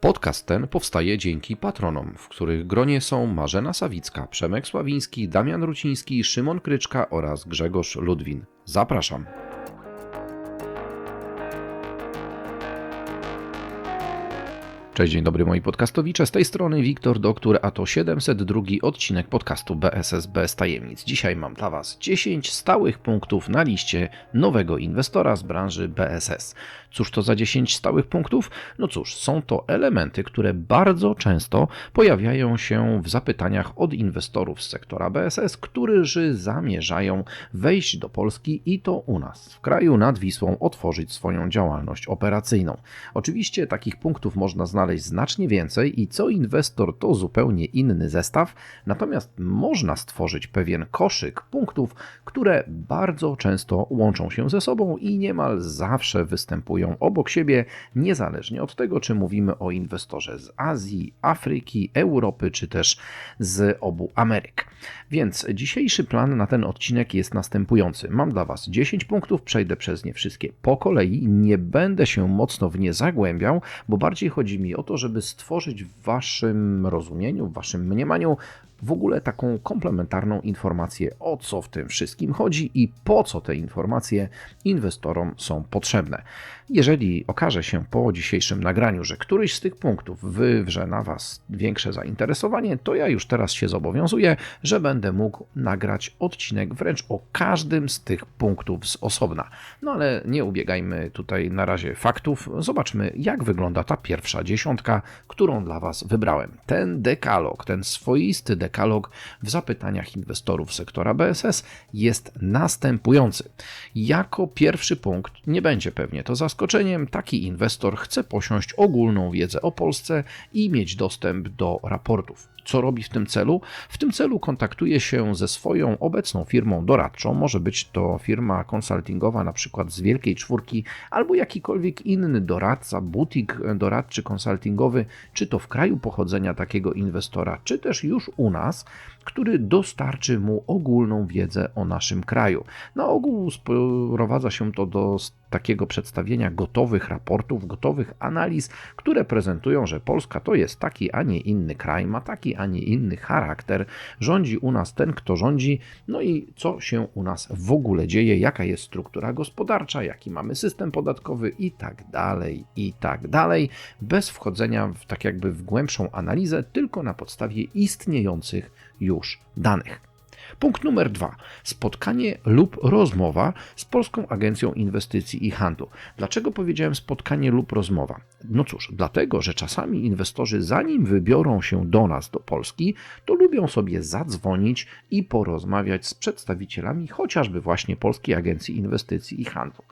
Podcast ten powstaje dzięki patronom, w których gronie są Marzena Sawicka, Przemek Sławiński, Damian Ruciński, Szymon Kryczka oraz Grzegorz Ludwin. Zapraszam. Cześć, dzień dobry moi podcastowicze. Z tej strony Wiktor Doktor, a to 702 odcinek podcastu BSS bez tajemnic. Dzisiaj mam dla Was 10 stałych punktów na liście nowego inwestora z branży BSS. Cóż to za 10 stałych punktów? No cóż, są to elementy, które bardzo często pojawiają się w zapytaniach od inwestorów z sektora BSS, którzy zamierzają wejść do Polski i to u nas, w kraju nad Wisłą, otworzyć swoją działalność operacyjną. Oczywiście takich punktów można znaleźć znaleźć znacznie więcej i co inwestor to zupełnie inny zestaw, natomiast można stworzyć pewien koszyk punktów, które bardzo często łączą się ze sobą i niemal zawsze występują obok siebie, niezależnie od tego, czy mówimy o inwestorze z Azji, Afryki, Europy, czy też z obu Ameryk. Więc dzisiejszy plan na ten odcinek jest następujący. Mam dla Was 10 punktów, przejdę przez nie wszystkie po kolei, nie będę się mocno w nie zagłębiał, bo bardziej chodzi mi o to, żeby stworzyć w Waszym rozumieniu, w Waszym mniemaniu w ogóle taką komplementarną informację, o co w tym wszystkim chodzi i po co te informacje inwestorom są potrzebne. Jeżeli okaże się po dzisiejszym nagraniu, że któryś z tych punktów wywrze na Was większe zainteresowanie, to ja już teraz się zobowiązuję, że będę mógł nagrać odcinek wręcz o każdym z tych punktów z osobna. No ale nie ubiegajmy tutaj na razie faktów. Zobaczmy, jak wygląda ta pierwsza dziesiątka, którą dla Was wybrałem. Ten dekalog, ten swoisty dekalog, dekalog w zapytaniach inwestorów sektora BSS jest następujący. Jako pierwszy punkt, nie będzie pewnie to zaskoczeniem, taki inwestor chce posiąść ogólną wiedzę o Polsce i mieć dostęp do raportów. Co robi w tym celu? W tym celu kontaktuje się ze swoją obecną firmą doradczą. Może być to firma konsultingowa, na przykład z Wielkiej Czwórki, albo jakikolwiek inny doradca, butik doradczy konsultingowy, czy to w kraju pochodzenia takiego inwestora, czy też już u nas, który dostarczy mu ogólną wiedzę o naszym kraju. Na ogół sprowadza się to do takiego przedstawienia gotowych raportów, gotowych analiz, które prezentują, że Polska to jest taki, a nie inny kraj, ma taki, a nie inny charakter, rządzi u nas ten, kto rządzi, no i co się u nas w ogóle dzieje, jaka jest struktura gospodarcza, jaki mamy system podatkowy i tak dalej, i tak dalej, bez wchodzenia w tak jakby w głębszą analizę, tylko na podstawie istniejących już danych. Punkt numer dwa. Spotkanie lub rozmowa z Polską Agencją Inwestycji i Handlu. Dlaczego powiedziałem spotkanie lub rozmowa? No cóż, dlatego, że czasami inwestorzy, zanim wybiorą się do nas, do Polski, to lubią sobie zadzwonić i porozmawiać z przedstawicielami chociażby właśnie Polskiej Agencji Inwestycji i Handlu.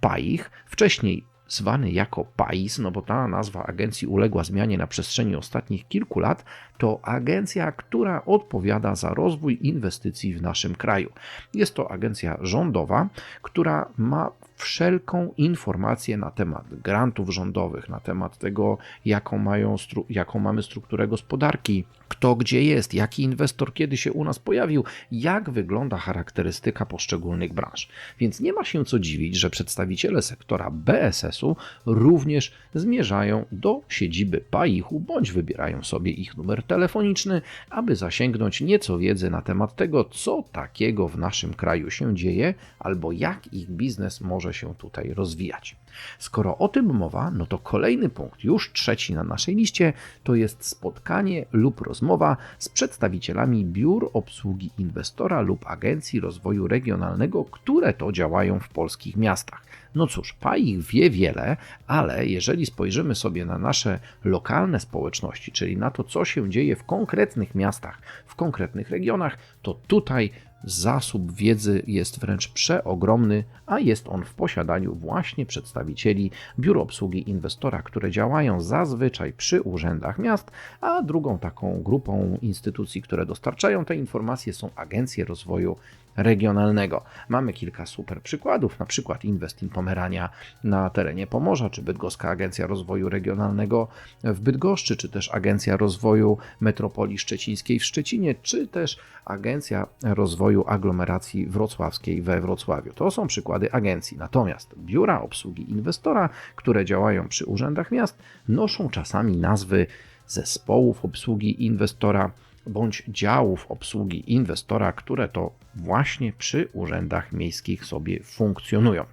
PAIH, wcześniej zwany jako PAIS, no bo ta nazwa agencji uległa zmianie na przestrzeni ostatnich kilku lat, to agencja, która odpowiada za rozwój inwestycji w naszym kraju. Jest to agencja rządowa, która ma wszelką informację na temat grantów rządowych, na temat tego, jaką, mają, jaką mamy strukturę gospodarki, kto gdzie jest, jaki inwestor kiedy się u nas pojawił, jak wygląda charakterystyka poszczególnych branż. Więc nie ma się co dziwić, że przedstawiciele sektora BSS-u również zmierzają do siedziby PAIH-u bądź wybierają sobie ich numer telefoniczny, aby zasięgnąć nieco wiedzy na temat tego, co takiego w naszym kraju się dzieje albo jak ich biznes może się tutaj rozwijać. Skoro o tym mowa, no to kolejny punkt, już trzeci na naszej liście, to jest spotkanie lub rozmowa z przedstawicielami biur obsługi inwestora lub agencji rozwoju regionalnego, które to działają w polskich miastach. No cóż, PAIH wie wiele, ale jeżeli spojrzymy sobie na nasze lokalne społeczności, czyli na to, co się dzieje w konkretnych miastach, w konkretnych regionach, to tutaj zasób wiedzy jest wręcz przeogromny, a jest on w posiadaniu właśnie przedstawicieli biur obsługi inwestora, które działają zazwyczaj przy urzędach miast, a drugą taką grupą instytucji, które dostarczają te informacje są agencje rozwoju regionalnego. Mamy kilka super przykładów, na przykład Invest in Pomerania na terenie Pomorza, czy Bydgoska Agencja Rozwoju Regionalnego w Bydgoszczy, czy też Agencja Rozwoju Metropolii Szczecińskiej w Szczecinie, czy też Agencja Rozwoju Aglomeracji Wrocławskiej we Wrocławiu. To są przykłady agencji. Natomiast biura obsługi inwestora, które działają przy urzędach miast, noszą czasami nazwy zespołów obsługi inwestora bądź działów obsługi inwestora, które to właśnie przy urzędach miejskich sobie funkcjonują.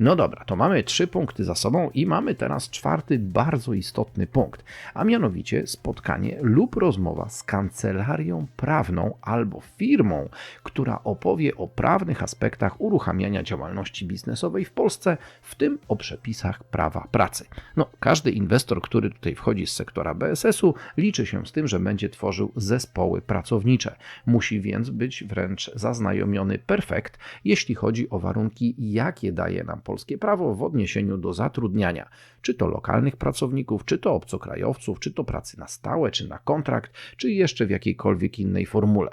No dobra, to mamy trzy punkty za sobą i mamy teraz czwarty bardzo istotny punkt, a mianowicie spotkanie lub rozmowa z kancelarią prawną albo firmą, która opowie o prawnych aspektach uruchamiania działalności biznesowej w Polsce, w tym o przepisach prawa pracy. No, każdy inwestor, który tutaj wchodzi z sektora BSS-u, liczy się z tym, że będzie tworzył zespoły pracownicze. Musi więc być wręcz zaznajomiony perfekt, jeśli chodzi o warunki, jakie daje nam polskie prawo w odniesieniu do zatrudniania, czy to lokalnych pracowników, czy to obcokrajowców, czy to pracy na stałe, czy na kontrakt, czy jeszcze w jakiejkolwiek innej formule.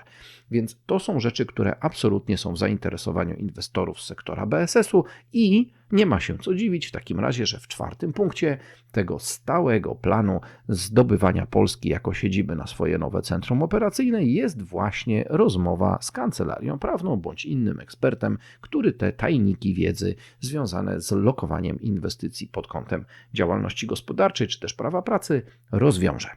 Więc to są rzeczy, które absolutnie są w zainteresowaniu inwestorów z sektora BSS-u i nie ma się co dziwić w takim razie, że w czwartym punkcie tego stałego planu zdobywania Polski jako siedziby na swoje nowe centrum operacyjne jest właśnie rozmowa z kancelarią prawną bądź innym ekspertem, który te tajniki wiedzy związane z lokowaniem inwestycji pod kątem działalności gospodarczej czy też prawa pracy rozwiąże.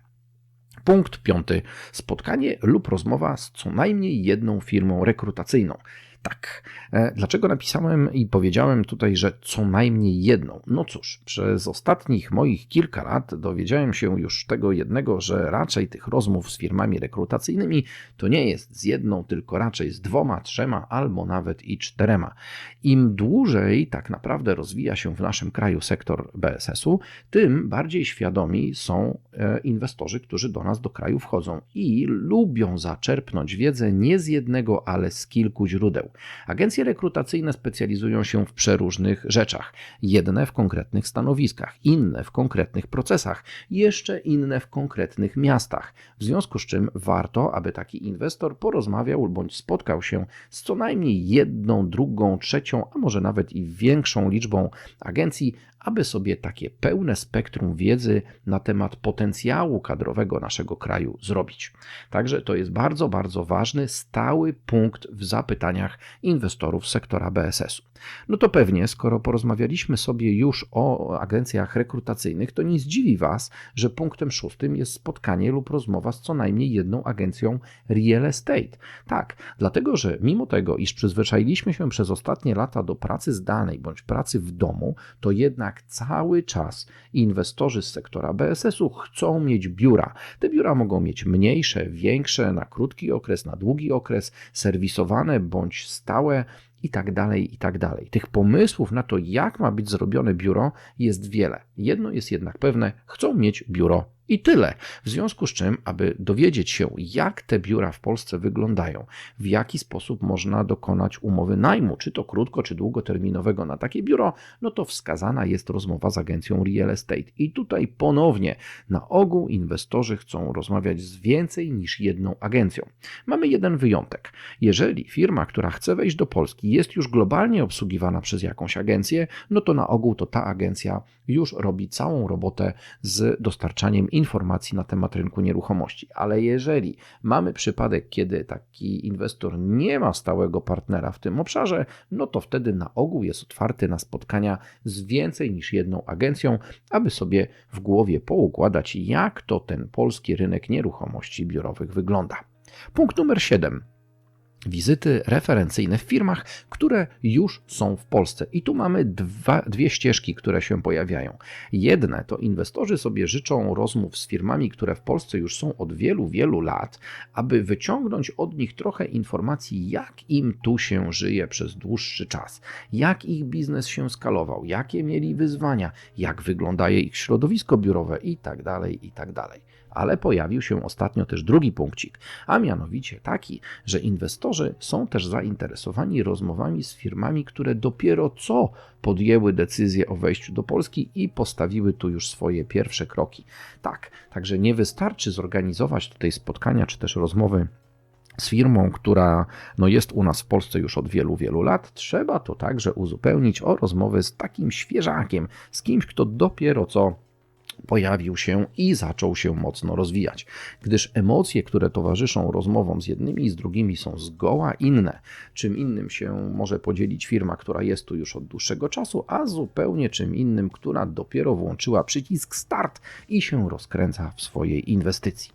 Punkt piąty. Spotkanie lub rozmowa z co najmniej jedną firmą rekrutacyjną. Tak. E, dlaczego napisałem i powiedziałem tutaj, że co najmniej jedną? No cóż, przez ostatnich moich kilka lat dowiedziałem się już tego jednego, że raczej tych rozmów z firmami rekrutacyjnymi to nie jest z jedną, tylko raczej z dwoma, trzema albo nawet i czterema. Im dłużej tak naprawdę rozwija się w naszym kraju sektor BSS-u, tym bardziej świadomi są e, inwestorzy, którzy do nas do kraju wchodzą i lubią zaczerpnąć wiedzę nie z jednego, ale z kilku źródeł. Agencje rekrutacyjne specjalizują się w przeróżnych rzeczach. Jedne w konkretnych stanowiskach, inne w konkretnych procesach, jeszcze inne w konkretnych miastach. W związku z czym warto, aby taki inwestor porozmawiał bądź spotkał się z co najmniej jedną, drugą, trzecią, a może nawet i większą liczbą agencji, aby sobie takie pełne spektrum wiedzy na temat potencjału kadrowego naszego kraju zrobić. Także to jest bardzo, bardzo ważny, stały punkt w zapytaniach inwestorów sektora BSS-u. No to pewnie, skoro porozmawialiśmy sobie już o agencjach rekrutacyjnych, to nie zdziwi Was, że punktem szóstym jest spotkanie lub rozmowa z co najmniej jedną agencją real estate. Tak, dlatego że mimo tego, iż przyzwyczailiśmy się przez ostatnie lata do pracy zdalnej bądź pracy w domu, to jednak cały czas inwestorzy z sektora BSS-u chcą mieć biura. Te biura mogą mieć mniejsze, większe, na krótki okres, na długi okres, serwisowane bądź stałe i tak dalej, i tak dalej. Tych pomysłów na to, jak ma być zrobione biuro, jest wiele. Jedno jest jednak pewne: chcą mieć biuro i tyle. W związku z czym, aby dowiedzieć się, jak te biura w Polsce wyglądają, w jaki sposób można dokonać umowy najmu, czy to krótko, czy długoterminowego na takie biuro, no to wskazana jest rozmowa z agencją real estate. I tutaj ponownie, na ogół inwestorzy chcą rozmawiać z więcej niż jedną agencją. Mamy jeden wyjątek. Jeżeli firma, która chce wejść do Polski, jest już globalnie obsługiwana przez jakąś agencję, no to na ogół to ta agencja już robi całą robotę z dostarczaniem informacji na temat rynku nieruchomości. Ale jeżeli mamy przypadek, kiedy taki inwestor nie ma stałego partnera w tym obszarze, no to wtedy na ogół jest otwarty na spotkania z więcej niż jedną agencją, aby sobie w głowie poukładać, jak to ten polski rynek nieruchomości biurowych wygląda. Punkt numer 7 wizyty referencyjne w firmach, które już są w Polsce. I tu mamy dwa, dwie ścieżki, które się pojawiają. Jedne to inwestorzy sobie życzą rozmów z firmami, które w Polsce już są od wielu, wielu lat, aby wyciągnąć od nich trochę informacji, jak im tu się żyje przez dłuższy czas, jak ich biznes się skalował, jakie mieli wyzwania, jak wygląda ich środowisko biurowe i tak dalej, i tak dalej ale pojawił się ostatnio też drugi punkcik, a mianowicie taki, że inwestorzy są też zainteresowani rozmowami z firmami, które dopiero co podjęły decyzję o wejściu do Polski i postawiły tu już swoje pierwsze kroki. Tak, także nie wystarczy zorganizować tutaj spotkania czy też rozmowy z firmą, która no, jest u nas w Polsce już od wielu, wielu lat, trzeba to także uzupełnić o rozmowę z takim świeżakiem, z kimś, kto dopiero co pojawił się i zaczął się mocno rozwijać, gdyż emocje, które towarzyszą rozmowom z jednymi i z drugimi są zgoła inne. Czym innym się może podzielić firma, która jest tu już od dłuższego czasu, a zupełnie czym innym, która dopiero włączyła przycisk start i się rozkręca w swojej inwestycji.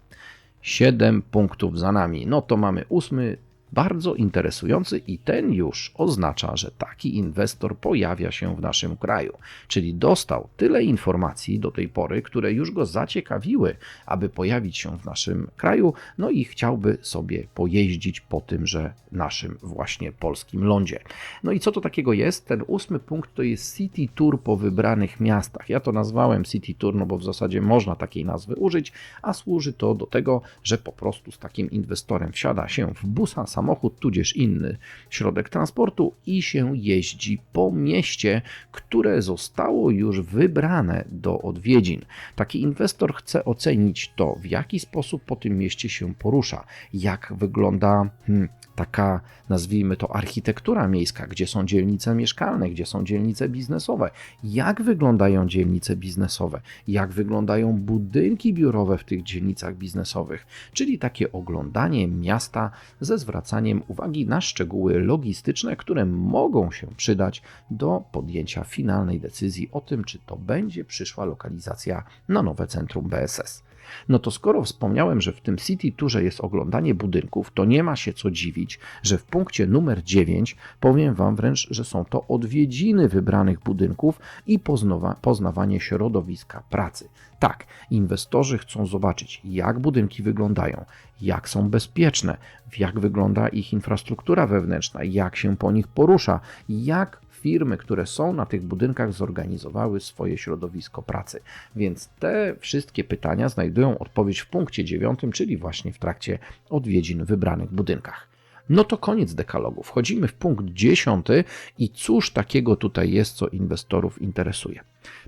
7 punktów za nami. No to mamy ósmy, bardzo interesujący i ten już oznacza, że taki inwestor pojawia się w naszym kraju, czyli dostał tyle informacji do tej pory, które już go zaciekawiły, aby pojawić się w naszym kraju, no i chciałby sobie pojeździć po tymże naszym właśnie polskim lądzie. No i co to takiego jest? Ten ósmy punkt to jest City Tour po wybranych miastach. Ja to nazwałem City Tour, no bo w zasadzie można takiej nazwy użyć, a służy to do tego, że po prostu z takim inwestorem wsiada się w busa, samochód, tudzież inny środek transportu i się jeździ po mieście, które zostało już wybrane do odwiedzin. Taki inwestor chce ocenić to, w jaki sposób po tym mieście się porusza, jak wygląda hmm, taka, nazwijmy to, architektura miejska, gdzie są dzielnice mieszkalne, gdzie są dzielnice biznesowe, jak wyglądają dzielnice biznesowe, jak wyglądają budynki biurowe w tych dzielnicach biznesowych, czyli takie oglądanie miasta ze zwracaniem uwagi na szczegóły logistyczne, które mogą się przydać do podjęcia finalnej decyzji o tym, czy to będzie przyszła lokalizacja na nowe centrum BSS. No to skoro wspomniałem, że w tym City Tourze jest oglądanie budynków, to nie ma się co dziwić, że w punkcie numer 9 powiem Wam wręcz, że są to odwiedziny wybranych budynków i poznawa poznawanie środowiska pracy. Tak, inwestorzy chcą zobaczyć, jak budynki wyglądają, jak są bezpieczne, jak wygląda ich infrastruktura wewnętrzna, jak się po nich porusza, jak firmy, które są na tych budynkach, zorganizowały swoje środowisko pracy. Więc te wszystkie pytania znajdują odpowiedź w punkcie dziewiątym, czyli właśnie w trakcie odwiedzin w wybranych budynkach. No to koniec dekalogu. Wchodzimy w punkt dziesiąty i cóż takiego tutaj jest, co inwestorów interesuje.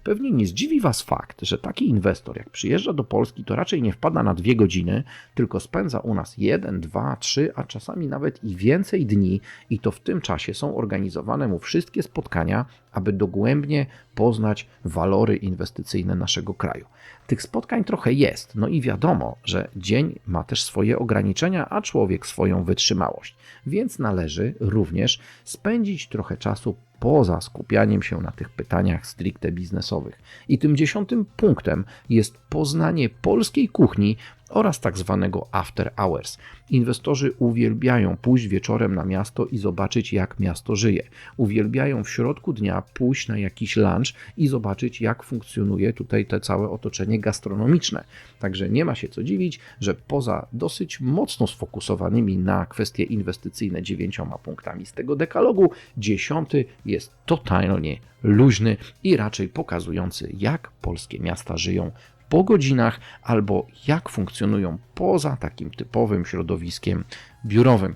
Pewnie nie zdziwi Was fakt, że taki inwestor, jak przyjeżdża do Polski, to raczej nie wpada na dwie godziny, tylko spędza u nas jeden, dwa, trzy, a czasami nawet i więcej dni, i to w tym czasie są organizowane mu wszystkie spotkania, aby dogłębnie poznać walory inwestycyjne naszego kraju. Tych spotkań trochę jest, no i wiadomo, że dzień ma też swoje ograniczenia, a człowiek swoją wytrzymałość, więc należy również spędzić trochę czasu poza skupianiem się na tych pytaniach stricte biznesowych. I tym dziesiątym punktem jest poznanie polskiej kuchni oraz tak zwanego after hours. Inwestorzy uwielbiają pójść wieczorem na miasto i zobaczyć, jak miasto żyje. Uwielbiają w środku dnia pójść na jakiś lunch i zobaczyć, jak funkcjonuje tutaj te całe otoczenie gastronomiczne. Także nie ma się co dziwić, że poza dosyć mocno sfokusowanymi na kwestie inwestycyjne dziewięcioma punktami z tego dekalogu, dziesiąty jest totalnie luźny i raczej pokazujący, jak polskie miasta żyją po godzinach albo jak funkcjonują poza takim typowym środowiskiem biurowym.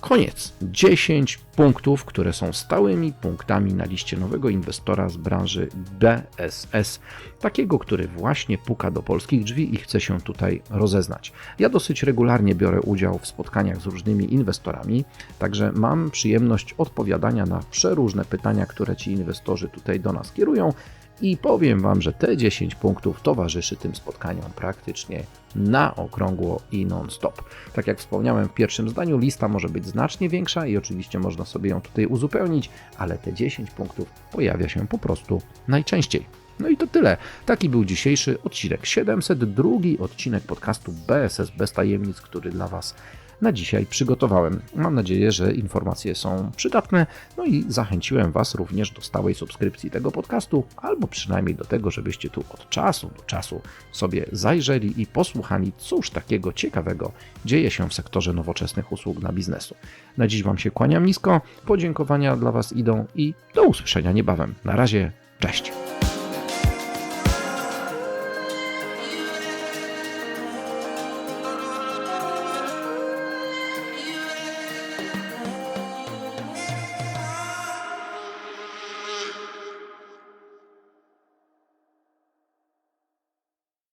Koniec. 10 punktów, które są stałymi punktami na liście nowego inwestora z branży BSS, takiego, który właśnie puka do polskich drzwi i chce się tutaj rozeznać. Ja dosyć regularnie biorę udział w spotkaniach z różnymi inwestorami, także mam przyjemność odpowiadania na przeróżne pytania, które ci inwestorzy tutaj do nas kierują i powiem Wam, że te 10 punktów towarzyszy tym spotkaniom praktycznie na okrągło i non-stop. Tak jak wspomniałem w pierwszym zdaniu, lista może być znacznie większa i oczywiście można sobie ją tutaj uzupełnić, ale te 10 punktów pojawia się po prostu najczęściej. No i to tyle. Taki był dzisiejszy odcinek 702, odcinek podcastu BSS bez tajemnic, który dla Was na dzisiaj przygotowałem. Mam nadzieję, że informacje są przydatne, no i zachęciłem Was również do stałej subskrypcji tego podcastu, albo przynajmniej do tego, żebyście tu od czasu do czasu sobie zajrzeli i posłuchali, cóż takiego ciekawego dzieje się w sektorze nowoczesnych usług dla biznesu. Na dziś Wam się kłaniam nisko, podziękowania dla Was idą i do usłyszenia niebawem. Na razie, cześć!